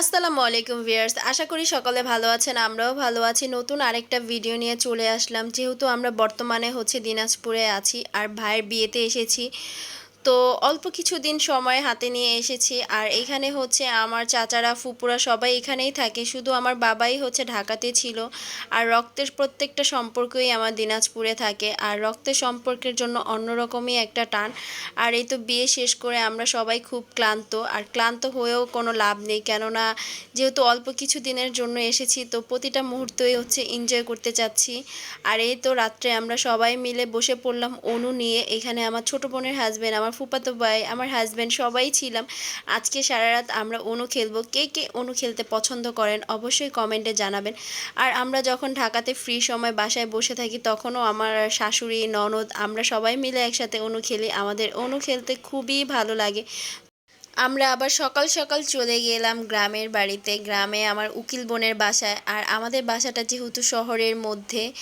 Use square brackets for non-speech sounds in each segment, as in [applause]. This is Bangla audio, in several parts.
আসসালামু আলাইকুম ভিয়ার্স আশা করি সকলে ভালো আছেন, আমরাও ভালো আছি। নতুন আরেকটা ভিডিও নিয়ে চলে আসলাম। যেহেতু আমরা বর্তমানে হচ্ছে দিনাজপুরে আছি, আর ভাইয়ের বিয়েতে এসেছি তো অল্প কিছুদিন সময় হাতে নিয়ে এসেছি। আর এখানে হচ্ছে আমার চাচারা, ফুপুরা সবাই এখানেই থাকে। শুধু আমার বাবাই হচ্ছে ঢাকাতে ছিল। আর রক্তের প্রত্যেকটা সম্পর্কই আমার দিনাজপুরে থাকে। আর রক্তের সম্পর্কের জন্য অন্যরকমই একটা টান। আর এই তো বিয়ে শেষ করে আমরা সবাই খুব ক্লান্ত। আর ক্লান্ত হয়েও কোনো লাভ নেই। কেননা যেহেতু অল্প কিছু দিনের জন্য এসেছি, তো প্রতিটা মুহূর্তই হচ্ছে এনজয় করতে চাচ্ছি। আর এই তো রাত্রে আমরা সবাই মিলে বসে পড়লাম অনু নিয়ে। এখানে আমার ছোট বোনের হাজব্যান্ড আমার ফুপাতো ভাই, আমার হাজব্যান্ড সবাই ছিলাম। আজকে সারা রাত আমরা অনু খেলব। কে কে অনু খেলতে পছন্দ করেন অবশ্যই কমেন্টে জানাবেন। আর আমরা যখন ঢাকাতে ফ্রি সময় বাসায় বসে থাকি, তখনও আমার শাশুড়ি, ননদ, আমরা সবাই মিলে একসাথে অনু খেলি। আমাদের অনু খেলতে খুবই ভালো লাগে। আমরা আবার সকাল সকাল চলে গেলাম গ্রামের বাড়িতে। গ্রামে আমার উকিল বোনের বাসায়। আর আমাদের বাসাটা যেহেতু শহরের মধ্যে,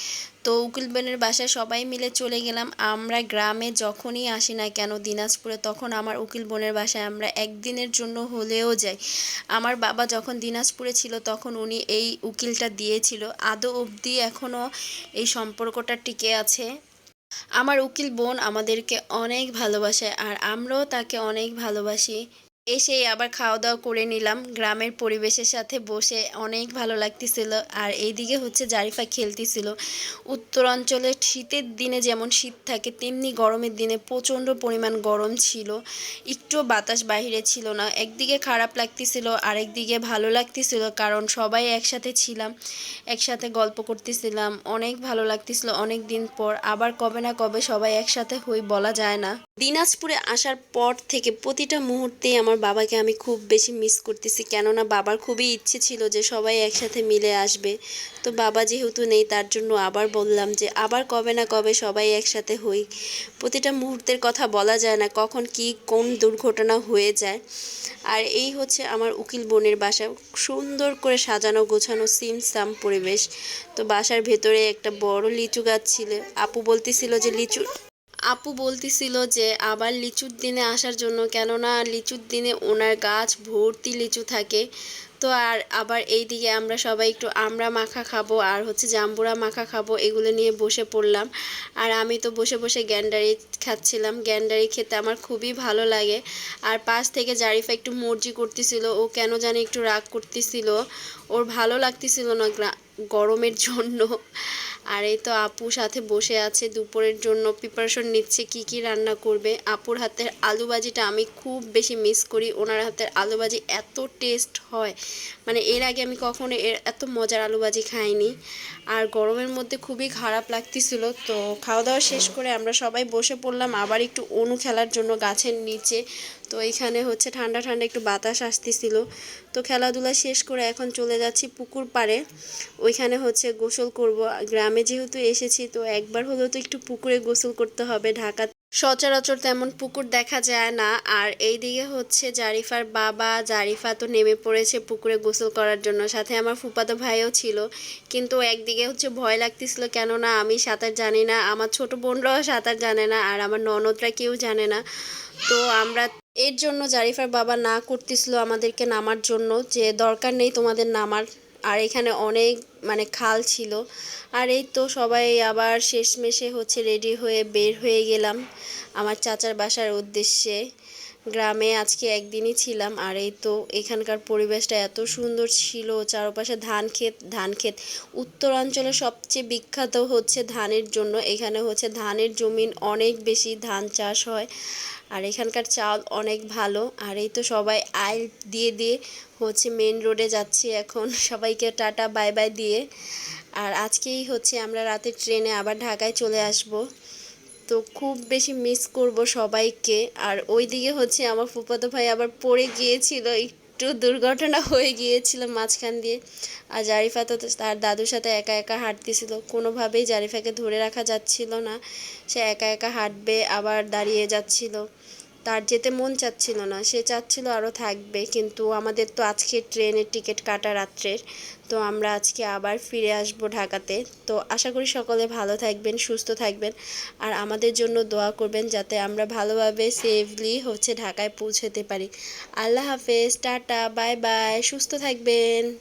তো উকিল বোনের বাসায় সবাই মিলে চলে গেলাম। আমরা গ্রামে যখনই আসি না কেন দিনাজপুরে, তখন আমার উকিল বোনের বাসায় আমরা একদিনের জন্য হলেও যাই। আমার বাবা যখন দিনাজপুরে ছিল, তখন উনি এই উকিলটা দিয়েছিল। আদৌ অবধি এখনও এই সম্পর্কটা টিকে আছে? আমার উকিল বোন আমাদেরকে অনেক ভালোবাসে আর আমরাও তাকে অনেক ভালোবাসি। এসেই আবার খাওয়া দাওয়া করে নিলাম। গ্রামের পরিবেশের সাথে বসে অনেক ভালো লাগতেছিল। আর এইদিকে হচ্ছে জারিফা খেলতেছিল। উত্তরাঞ্চলে শীতের দিনে যেমন শীত থাকে, তেমনি গরমের দিনে প্রচণ্ড পরিমাণ গরম ছিল। একটু বাতাস বাহিরে ছিল না। একদিকে খারাপ লাগতেছিল, আরেকদিকে ভালো লাগতেছিল কারণ সবাই একসাথে ছিলাম, একসাথে গল্প করতেছিলাম। অনেক ভালো লাগতেছিল অনেক দিন পর। আবার কবে না কবে সবাই একসাথে হই বলা যায় না। দিনাজপুরে আসার পর থেকে প্রতিটা মুহূর্তেই আমার বাবাকে আমি খুব বেশি মিস করতেছি। কেননা বাবার খুবই ইচ্ছে ছিল যে সবাই একসাথে মিলে আসবে। তো বাবা যেহেতু নেই, তার জন্য আবার বললাম যে আবার কবে না কবে সবাই একসাথে হই। প্রতিটা মুহূর্তের কথা বলা যায় না, কখন কি, কোন দুর্ঘটনা হয়ে যায়। আর এই হচ্ছে আমার উকিল বোনের বাসা। সুন্দর করে সাজানো গোছানো সিম সাম পরিবেশ। তো বাসার ভেতরে একটা বড় লিচু গাছ ছিল। আপু বলতেছিল যে লিচু আপু বলতেছিল যে, আবার লিচুর দিনে আসার জন্য, কেননা লিচুর দিনে ওনার গাছ ভর্তি লিচু থাকে। তো আর আবার এই দিকে আমরা সবাই একটু আমড়া মাখা খাব, আর হচ্ছে জাম্বুরা মাখা খাব, এগুলো নিয়ে বসে পড়লাম। আর আমি তো বসে বসে গ্যান্ডারি খাচ্ছিলাম। গ্যান্ডারি খেতে আমার খুবই ভালো লাগে। আর পাশ থেকে জারিফা একটু মর্জি করতেছিল, ও কেন জানি একটু রাগ করতেছিল। ওর ভালো লাগতেছিল না গরমের জন্য। আর এই তো আপু সাথে বসে আছে, দুপুরের জন্য প্রিপারেশন নিচ্ছে, কি কি রান্না করবে? আপুর হাতের আলু ভাজিটা আমি খুব বেশি মিস করি, ওনার হাতের আলু ভাজি এত টেস্ট হয়। মানে এর আগে আমি কখনো এর এত মজার আলু ভাজি খাইনি। আর গরমের মধ্যে খুবই খারাপ লাগতেছিল, তো খাওয়া দাওয়া শেষ করে আমরা সবাই বসে পড়লাম, আবার একটু অনু খেলার জন্য গাছের নিচে। তো এইখানে হচ্ছে ঠান্ডা ঠান্ডা একটু বাতাস আসতেছিল। তো খেলাধুলা শেষ করে এখন চলে যাচ্ছি পুকুর পাড়ে। ওইখানে হচ্ছে গোসল করব, গ্রামে যেহেতু এসেছি, তো একবার হলেও তো একটু পুকুরে গোসল করতে হবে। ঢাকা সচরাচর তেমন পুকুর দেখা যায় না। আর এইদিকে হচ্ছে জারিফার বাবা, জারিফা তো নেমে পড়েছে পুকুরে গোসল করার জন্য। সাথে আমার ফুপাতো ভাইও ছিল। কিন্তু একদিকে হচ্ছে ভয় লাগতেছিল, কেননা আমি সাঁতার জানি না, আমার ছোট বোনরাও সাঁতার জানে না, আর আমার ননদরা কেউ জানে না। তো আমরা এর জন্য জারিফার বাবা না করতেছিল আমাদেরকে নামার জন্য, যে দরকার নেই তোমাদের নামার। আর এখানে অনেক মানে খাল ছিল। আর এই তো সবাই আবার শেষমেশে হচ্ছে রেডি হয়ে বের হয়ে গেলাম আমার চাচার বাসার উদ্দেশ্যে। গ্রামে আজকে একদিনই ছিলাম আর এই তো এখানকার পরিবেশটা এত সুন্দর ছিল, চারপাশে ধান ক্ষেত ধান ক্ষেত। উত্তরাঞ্চলে সবচেয়ে বিখ্যাত হচ্ছে ধানের জন্য। এখানে হচ্ছে ধানের জমিন অনেক বেশি, ধান চাষ হয়। আর এখানকার চাল অনেক ভালো। আর এই তো সবাই আইল দিয়ে দিয়ে হচ্ছে মেন রোডে যাচ্ছি এখন। সবাইকে টাটা বাই বাই দিয়ে। আর আজকেই হচ্ছে আমরা রাতে ট্রেনে আবার ঢাকায় চলে আসব। তো খুব বেশি মিস করব সবাইকে। আর ওই দিকে হচ্ছে আমার ফুপাতো ভাই আবার পড়ে গিয়েছিল, একটু দুর্ঘটনা [laughs] হয়ে গিয়েছিল মাঝখান দিয়ে। আর জারিফা তো তার দাদুর সাথে একা একা হাঁটতেছিল, কোনোভাবেই জারিফাকে ধরে রাখা যাচ্ছিল না। সে একা একা হাঁটবে, আবার দাঁড়িয়ে যাচ্ছিল। তার যেতে মন চাচ্ছিল না। সে চাচ্ছিল আরও থাকবে, কিন্তু আমাদের তো আজকে ট্রেনের টিকিট কাটা রাত্রের, তো আমরা আজকে আবার ফিরে আসব ঢাকাতে। তো আশা করি সকলে ভালো থাকবেন, সুস্থ থাকবেন, আর আমাদের জন্য দোয়া করবেন যাতে আমরা ভালোভাবে সেফলি হচ্ছে ঢাকায় পৌঁছাতে পারি। আল্লাহ হাফেজ, টাটা, বাই বাই, সুস্থ থাকবেন।